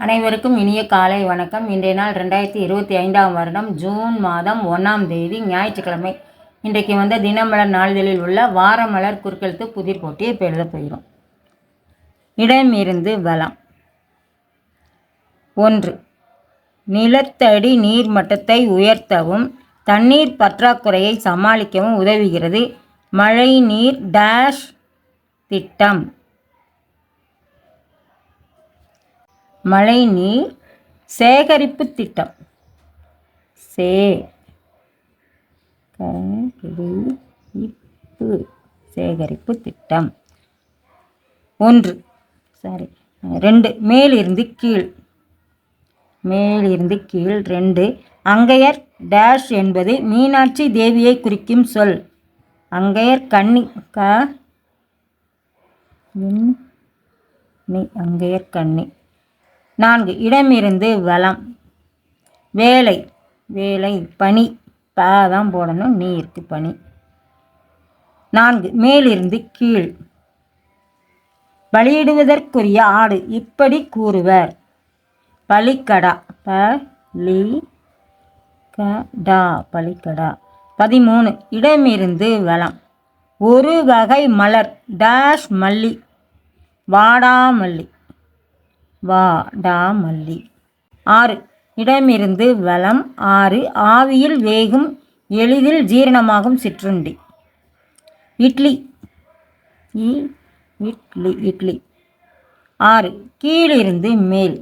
அனைவருக்கும் இனிய காலை வணக்கம். இன்றைய நாள் ரெண்டாயிரத்தி இருபத்தி ஐந்தாம் வருடம் ஜூன் மாதம் ஒன்றாம் தேதி ஞாயிற்றுக்கிழமை. இன்றைக்கு வந்த தினமலர் நாளிதழில் உள்ள வாரமலர் குறுக்கெழுத்து புதிர் போட்டியை இப்போ எழுத போகிறோம். இடமிருந்து வளம் ஒன்று. நிலத்தடி நீர் மட்டத்தை உயர்த்தவும் தண்ணீர் பற்றாக்குறையை சமாளிக்கவும் உதவுகிறது. மழை நீர் டேஷ் திட்டம். மழைநீர் சேகரிப்பு திட்டம். சே கரிப்பு சேகரிப்பு திட்டம். ஒன்று சாரி ரெண்டு மேலிருந்து கீழ். மேலிருந்து கீழ் ரெண்டு அங்கையர் டேஷ் என்பது மீனாட்சி தேவியை குறிக்கும் சொல். அங்கையர் கன்னி க அங்கையர் கண்ணி நான்கு. இடமிருந்து வளம். வேலை. வேலை. பனி ப தான் போடணும். நீ இருக்கு பனி நான்கு. மேலிருந்து கீழ். பலியிடுவதற்குரிய ஆடு. இப்படி கூறுவர். பலிக்கடா. ப லி கடா பலிக்கடா. பதிமூணு. இடமிருந்து வளம். ஒரு வகை மலர். டேஷ் மல்லி. வாடாமல்லி. வா டா மல்லி. ஆறு. இடமிருந்து வளம் ஆறு. ஆவியில் வேகும் எளிதில் ஜீரணமாகும் சிற்றுண்டி. இட்லி. இ இட்லி இட்லி. ஆறு. கீழிருந்து மேல்.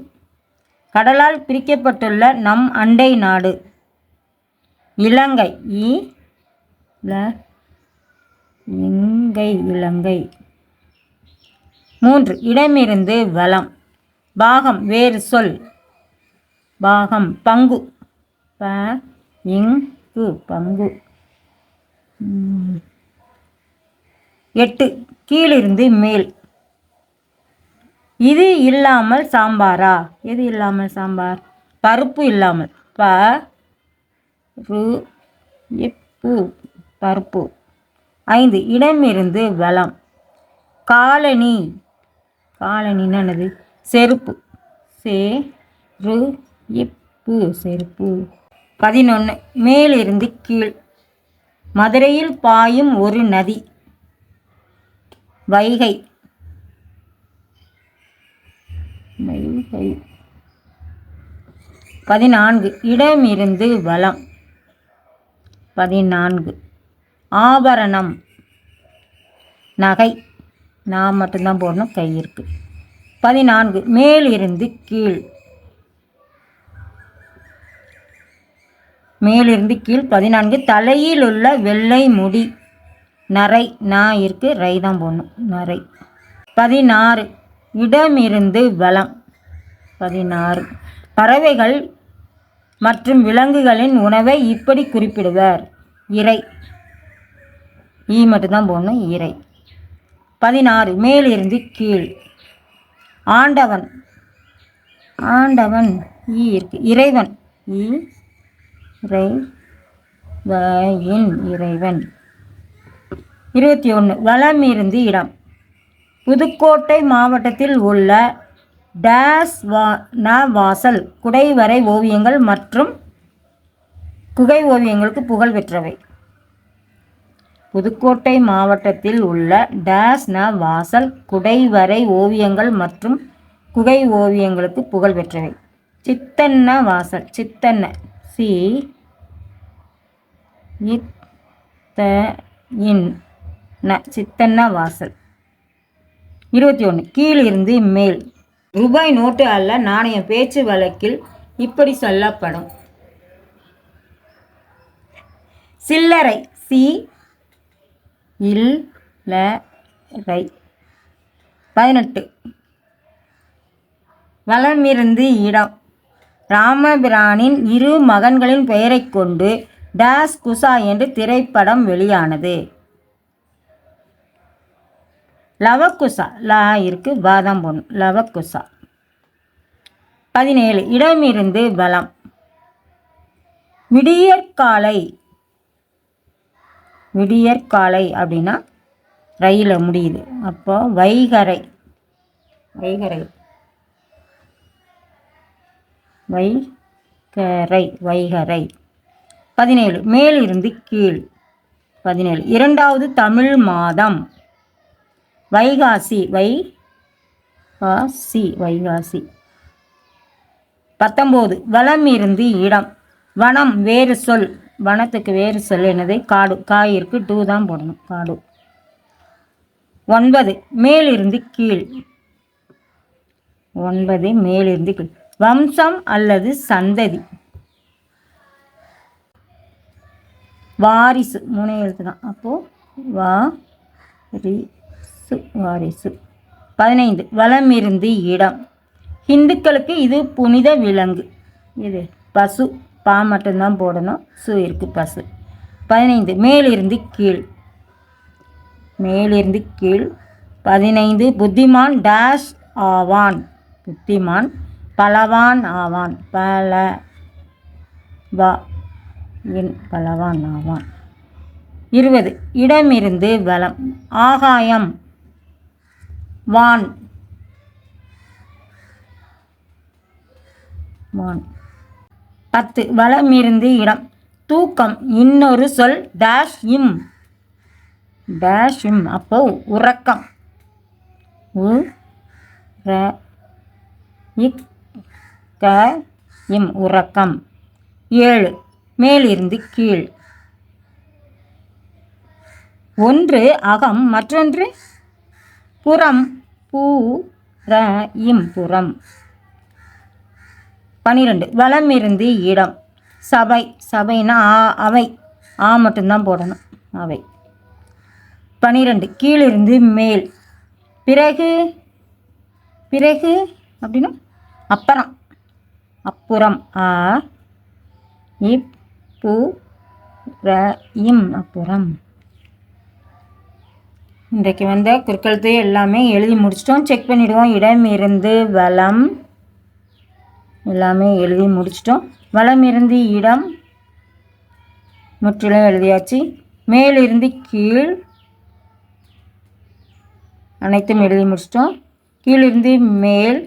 கடலால் பிரிக்கப்பட்டுள்ள நம் அண்டை நாடு. இலங்கை. இ இங்கை இலங்கை. மூன்று. இடமிருந்து வளம் பாகம் வேறு சொல். பாகம் பங்கு. ப இங்கு பங்கு. எட்டு கீழிருந்து மேல். இது இல்லாமல் சாம்பாரா? எது இல்லாமல் சாம்பார்? பருப்பு இல்லாமல். ப ரு இப்பு பருப்பு. ஐந்து இடமிருந்து வளம். காலனி காலனின்னு என்னது? செருப்பு. சே ரு இப்பு செருப்பு. பதினொன்று மேலிருந்து கீழ். மதுரையில் பாயும் ஒரு நதி. வைகை. வைகை. பதினான்கு இடமிருந்து வளம். பதினான்கு ஆபரணம். நகை. நான் மட்டும்தான் போடணும் கை இருக்குது பதினான்கு. மேலிருந்து கீழ். மேலிருந்து கீழ் பதினான்கு. தலையில் உள்ள வெள்ளை முடி. நரை. நான் இருக்கு. ரை தான் போடணும். நரை. பதினாறு. இடமிருந்து வளம். பதினாறு. பறவைகள் மற்றும் விலங்குகளின் உணவை இப்படி குறிப்பிடுவர். இறை. ஈ மட்டும்தான் போடணும். இறை. பதினாறு. மேலிருந்து கீழ். ஆண்டவன். ஆண்டவன் ஈ இருக்கு. இறைவன். ஈ இறை வயின் இறைவன். இருபத்தி ஒன்று வளம் இருந்து இடம். புதுக்கோட்டை மாவட்டத்தில் உள்ள டேஸ் வா ந வாசல் குடைவரை ஓவியங்கள் மற்றும் குகை ஓவியங்களுக்கு புகழ் பெற்றவை. புதுக்கோட்டை மாவட்டத்தில் உள்ள டேஸ் ந வாசல் குடைவரை ஓவியங்கள் மற்றும் குகை ஓவியங்களுக்கு புகழ் பெற்றவை. சித்தன்ன வாசல் சித்தன்ன சி இத்த இன் ந சித்தன்ன வாசல். இருபத்தி ஒன்று கீழிருந்து மேல். ரூபாய் நோட்டு அல்ல நாணய பேச்சு வழக்கில் இப்படி சொல்லப்படும். சில்லறை சி இல் ல ரை பதினெட்டு. வலமிருந்து இடம். ராமபிரானின் இரு மகன்களின் பெயரைக் கொண்டு டேஸ் குசா என்று திரைப்படம் வெளியானது. லவக்குசா லா இருக்கு பாதாம் பொண்ணு லவக்குசா. பதினேழு. இடமிருந்து பலம் விடியற்காலை விடியற்காலை அப்படின்னா ரயில் முடியுது. அப்போ வைகரை. வைகரை. வைகரை வைகரை. பதினேழு மேலிருந்து கீழ். பதினேழு. இரண்டாவது தமிழ் மாதம். வைகாசி வை காசி வைகாசி. பத்தொம்போது வளம் இருந்து இடம். வனம் வேறு சொல். வனத்துக்கு வேறு சொல் என்னது? காடு. காயிற்கு டூ தான் போடணும். காடு. ஒன்பது. மேலிருந்து கீழ். ஒன்பது. மேலிருந்து கீழ். வம்சம் அல்லது சந்ததி. வாரிசு. மூணு எழுத்து தான். அப்போது வா ரிசு வாரிசு. பதினைந்து. வளமிருந்து இருந்து இடம். இந்துக்களுக்கு இது புனித விலங்கு. இது பசு. பா மட்டும்தான் போடணும். சு இருக்குது பசு. பதினைந்து. மேலிருந்து கீழ். மேலிருந்து கீழ். பதினைந்து. புத்திமான் டேஷ் ஆவான். புத்திமான் பலவான் ஆவான். பல வா என் பலவான் ஆவான். இருபது. இடமிருந்து வலம். ஆகாயம். வான். வான். பத்து. வளமிருந்து இடம். தூக்கம். இன்னொரு சொல். டேஷ் இம் டேஷ் இம் அப்போ உறக்கம். உ ர இக் க இம். உறக்கம். ஏழு. மேலிருந்து கீழ். ஒன்று அகம். மற்றொன்று புறம். பூ ர இம். புறம். பன்னிரெண்டு வளம் இருந்து இடம். சபை. சபைனா ஆ அவை. ஆ மட்டும்தான் போடணும். அவை. பனிரெண்டு. கீழிருந்து மேல். பிறகு பிறகு அப்படின்னா அப்புறம். அப்புறம். ஆ இப்பு ர இம் அப்புறம். இன்றைக்கு வந்த குறுக்கெழுத்து எல்லாமே எழுதி முடிச்சிட்டோம். செக் பண்ணிவிடுவோம் இடம் இருந்து வளம். எல்லாமே எழுதி முடிச்சிட்டோம். வளம் இருந்து இடம் முற்றிலும் எழுதியாச்சு. மேலிருந்து கீழ் அனைத்தும் எழுதி முடிச்சிட்டோம். கீழிருந்து மேல்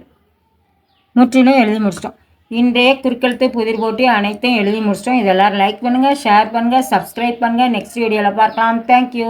முற்றிலும் எழுதி முடிச்சிட்டோம். இன்றைய குறுக்கெழுத்து புதிர் போட்டி அனைத்தையும் எழுதி முடிச்சிட்டோம். இதெல்லாம் லைக் பண்ணுங்கள் ஷேர் பண்ணுங்கள் சப்ஸ்கிரைப் பண்ணுங்கள் நெக்ஸ்ட் வீடியோவில் பார்க்கலாம். தேங்க்யூ